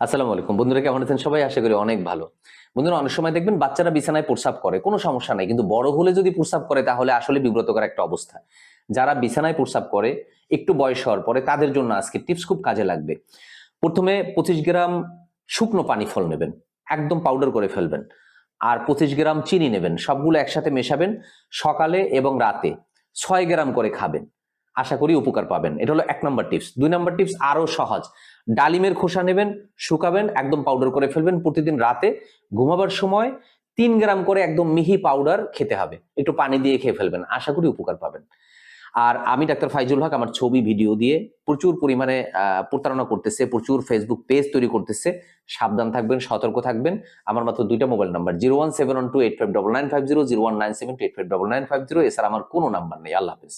আসসালামু আলাইকুম। বন্ধুরা কেমন আছেন? সবাই আশা করি অনেক ভালো। বন্ধুরা, অনেক সময় দেখবেন বাচ্চারা বিছানায় প্রস্রাব করে, কোনো সমস্যা নাই। কিন্তু বড় হলে যদি প্রস্রাব করে, তাহলে আসলে বিব্রতকর একটা অবস্থা। যারা বিছানায় প্রস্রাব করে, একটু বয়স হওয়ার পরে তাদের জন্য আজকে টিপস খুব কাজে লাগবে। প্রথমে পঁচিশ গ্রাম শুকনো পানি ফল নেবেন, একদম পাউডার করে ফেলবেন। আর পঁচিশ গ্রাম চিনি নেবেন, সবগুলো একসাথে মেশাবেন সকালে এবং রাতে। ছয় গ্রাম করে খাবেন। আশা করি উপকার পাবেন। এটা হলো এক নম্বর টিপস দুই নম্বর টিপস আরও সহজ। ডালিমের খোসা নেবেন, শুকাবেন, একদম পাউডার করে ফেলবেন। প্রতিদিন রাতে ঘুমাবার সময় তিন গ্রাম করে একদম মিহি পাউডার খেতে হবে। একটু পানি দিয়ে খেয়ে ফেলবেন। আশা করি উপকার পাবেন। আর আমি ডাক্তার ফাইজুল হক, আমার ছবি ভিডিও দিয়ে প্রচুর পরিমাণে প্রতারণা করতেছে, প্রচুর ফেসবুক পেজ তৈরি করতেছে। সাবধান থাকবেন, সতর্ক থাকবেন। আমার মাত্র দুইটা mobile number zero one seven one two eight five double nine five zero zero one nine seven two eight five double nine five zero এছাড়া আমার কোনো নাম্বার নেই। আল্লাহ হাফিজ।